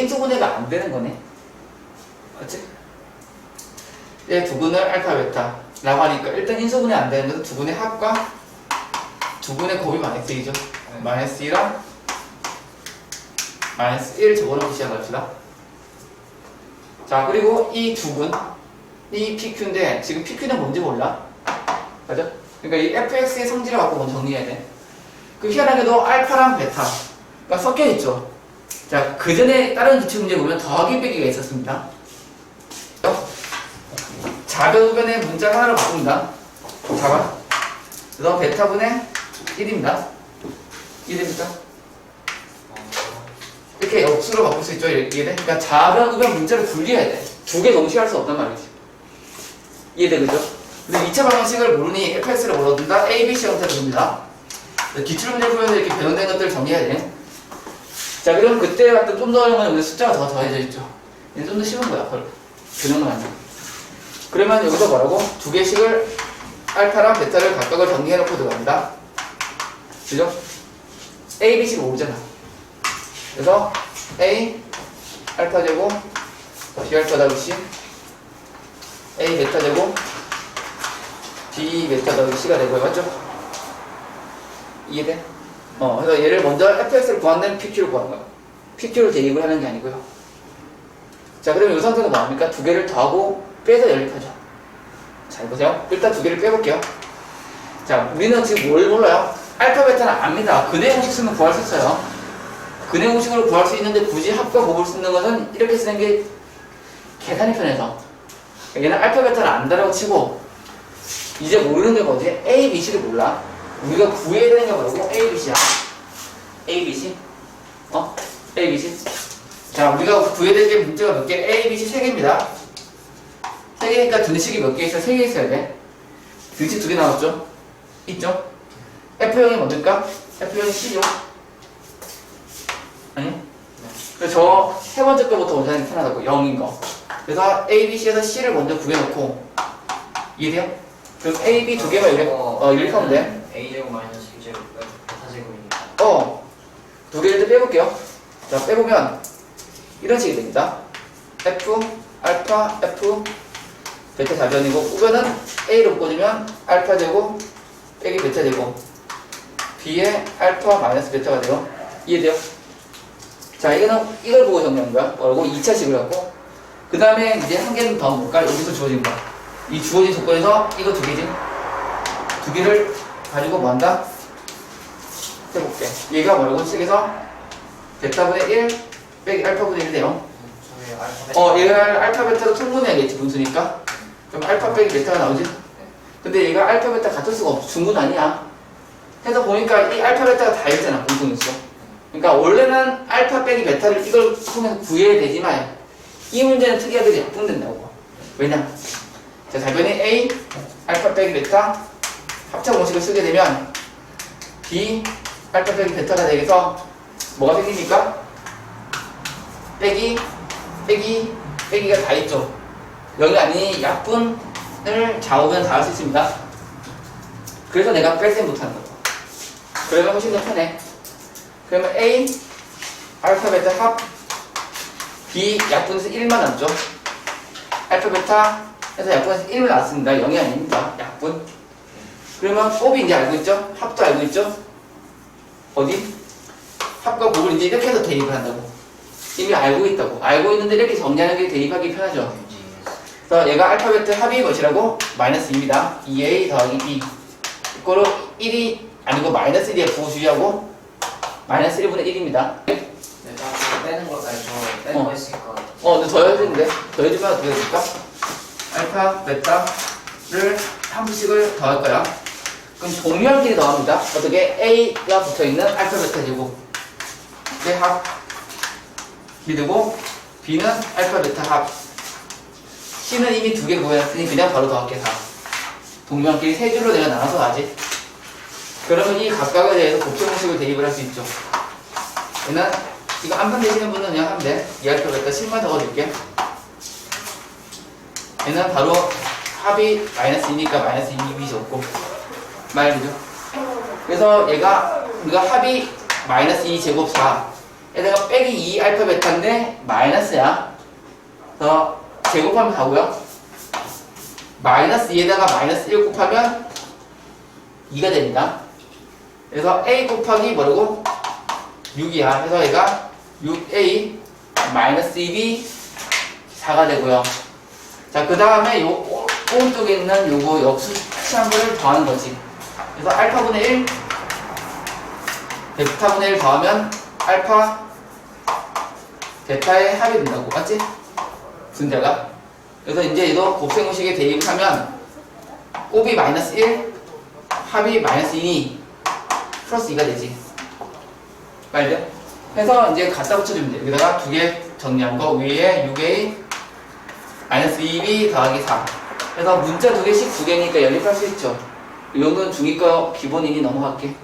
인수분해가 안 되는 거네. 맞지? 얘 두분을 알파 베타 라고 하니까 일단 인수분해 안 되는 것은 두 분의 합과 두 분의 곱이 마이너스 1이죠. 마이너스 1랑 마이너스 1 적어놓고 시작합시다. 자 그리고 이 두 분, 이 PQ인데 지금 PQ는 뭔지 몰라. 맞아? 그러니까 이 fx의 성질을 갖고 먼저 정리해야 돼. 그 희한하게도 알파랑 베타가 섞여 있죠. 자, 그 전에 다른 기출 문제 보면 더하기 빼기가 있었습니다. 좌변우변의 문자 하나를 바꿉니다. 자가. 그래서 베타분의 1입니다. 1입니다. 이렇게 역수로 바꿀 수 있죠. 이렇게 돼. 그러니까 좌변우변 문자를 분리해야 돼. 두 개 동시에 할 수 없단 말이지. 이해돼, 그죠? 근데 2차 방정식을 모르니 fx를 몰라둔다. a, b, c 형태로 줍니다. 기출 문제 풀면서 이렇게 변형된 것들을 정리해야 돼. 자, 그럼 그때 봤던 좀더 어려운 건 여기 숫자가 더 더해져 있죠. 좀 더 쉬운 거야, 헐. 변형은 아니야. 그러면 여기서 뭐라고? 두 개씩을 알파랑 베타를 각각을 정리해놓고 들어갑니다. 그죠? A, B, C를 모르잖아. 그래서 A 알파 제곱 B 알파 더하기 C A 베타 제곱 B 베타 더하기 C가 되고요. 맞죠? 이해돼? 어, 그래서 얘를 먼저 fx를 구한 다음에 pq를 구하는 거야. pq를 대입을 하는 게 아니고요. 자, 그러면 이 상태가 뭐합니까? 두 개를 더하고 빼서 연립하죠. 잘 보세요. 일단 두 개를 빼볼게요. 자, 우리는 지금 뭘 몰라요? 알파, 베타는 압니다. 근해 공식 쓰면 구할 수 있어요. 근해 공식으로 구할 수 있는데 굳이 합과 곱을 쓰는 것은 이렇게 쓰는 게 계산이 편해서. 얘는 알파, 베타는 안다라고 치고 이제 모르는 게 뭐지? A, B, C를 몰라. 우리가 구해야 되는 게 뭐라고? A, B, C야. A, B, C. 어? A, B, C. 자, 우리가 구해야 될 게 문제가 몇 개? A, B, C 세 개입니다. 세 개니까 등식이 몇 개 있어? 세 개 있어야 돼. 등식 두 개 나왔죠? 있죠? F형이 뭡니까? F형이 C죠? 아니? 그래서 저 세 번째 거부터 게 편하다고. 0인 거. 그래서 A, B, C에서 C를 먼저 구해놓고 이해돼요? 그럼 A, B 두 개만 이렇게, 어, 이렇게 하면 돼. A 제곱 마이너스 B 제곱 베타 제곱이니까 어, 두 개를 더 빼볼게요. 자, 빼보면 이런 식이 됩니다. F, 알파, F, 베타 좌변이고 우변은 A로 꽂으면 알파 제곱 빼기 베타 제곱 B에 알파 마이너스 베타가 돼요. 이해돼요? 자, 이거는 이걸 보고 정리한 거야. 그리고 2차식을 갖고 그 다음에 이제 한 개는 더 볼까? 여기서 주어진 거. 이 주어진 조건에서 이거 두 개지. 두 개를 가지고 뭐 한다? 해볼게. 얘가 뭐라고? 책에서 베타분의 1 빼기 알파분의 1 돼요. 어, 얘를 알파 베타로 통분해야겠지, 분수니까. 그럼 알파 빼기 베타가 나오지? 근데 얘가 알파 베타 같을 수가 없어. 중분 아니야. 해서 보니까 이 알파 베타가 다 있잖아, 분수는수. 그러니까 원래는 알파 빼기 베타를 이걸 통해서 구해야 되지만 이 문제는 특이하게 약분된다고. 왜냐? 자, 답변이 A 알파 빼기 베타 합차 공식을 쓰게 되면 B 알파 빼기 베타가 되겠어 뭐가 생깁니까? 빼기 빼기 빼기가 다 있죠. 여기 아니 약분을 좌우변 다 할 수 있습니다. 그래서 내가 뺄셈 못하는 거죠. 그러면 훨씬 더 편해. 그러면 A 알파 베타 합 B 약분에서 1만 남죠. 알파 베타 해서 약분에서 1을 나왔습니다. 0이 아닙니다. 약분 그러면 곱이 이제 알고 있죠? 합도 알고 있죠? 어디? 합과 곱을 이제 이렇게 해서 대입을 한다고. 이미 알고 있다고. 알고 있는데 이렇게 정리하는 게 대입하기 편하죠. 그래서 얘가 알파베트 합이 뭐시라고? 마이너스 2입니다. 2a 더하기 b. 이거로 1이 아니고 마이너스 1에 부호주의하고 마이너스 1분의 1입니다. 내가 빼는 거 아니 저 빼는 어. 거 했으니까 어, 근데 더해주는데? 더 해주면 어떻게 될까? 알파, 베타를 한 부씩을 더할 거야. 그럼 동일한끼리 더합니다. 어떻게? A가 붙어 있는 알파, 베타 제곱. 의 합. 그리고 B는 알파, 베타 합. C는 이미 두 개 구해놨으니 그냥 바로 더할게, 4. 동일한끼리 세 줄로 내가 나눠서 하지. 그러면 이 각각에 대해서 곱셈 공식을 대입을 할 수 있죠. 얘는 이거 안판 되시는 분은 그냥 하면 돼. 이 알파, 베타 10만 적어줄게. 얘는 바로 합이 마이너스 2니까 마이너스 2이 적고 말이죠. 그래서 얘가 우리가 합이 마이너스 2 제곱 4 에다가 빼기 2 알파 베타인데 마이너스야. 그래서 제곱하면 다고요. 마이너스 2에다가 마이너스 1 곱하면 2가 됩니다. 그래서 a 곱하기 뭐라고? 6이야. 그래서 얘가 6a 마이너스 2b 4가 되고요. 자, 그 다음에 요 오- 오른쪽에 있는 요거 역수치한 거를 더하는 거지. 그래서 알파분의 1, 베타분의 1 더하면 알파, 베타의 합이 된다고. 맞지? 분자가. 그래서 이제 얘도 곱셈공식에 대입하면 곱이 마이너스 1, 합이 마이너스 2니 플러스 2가 되지. 말돼? 해서 이제 갖다 붙여주면 돼. 여기다가 두 개 정리한 거 위에 6a 마이너스 2b 더하기 4. 그래서 문자 두 개씩 두 개니까 연립할 수 있죠. 이건 중2거 기본이니 넘어갈게.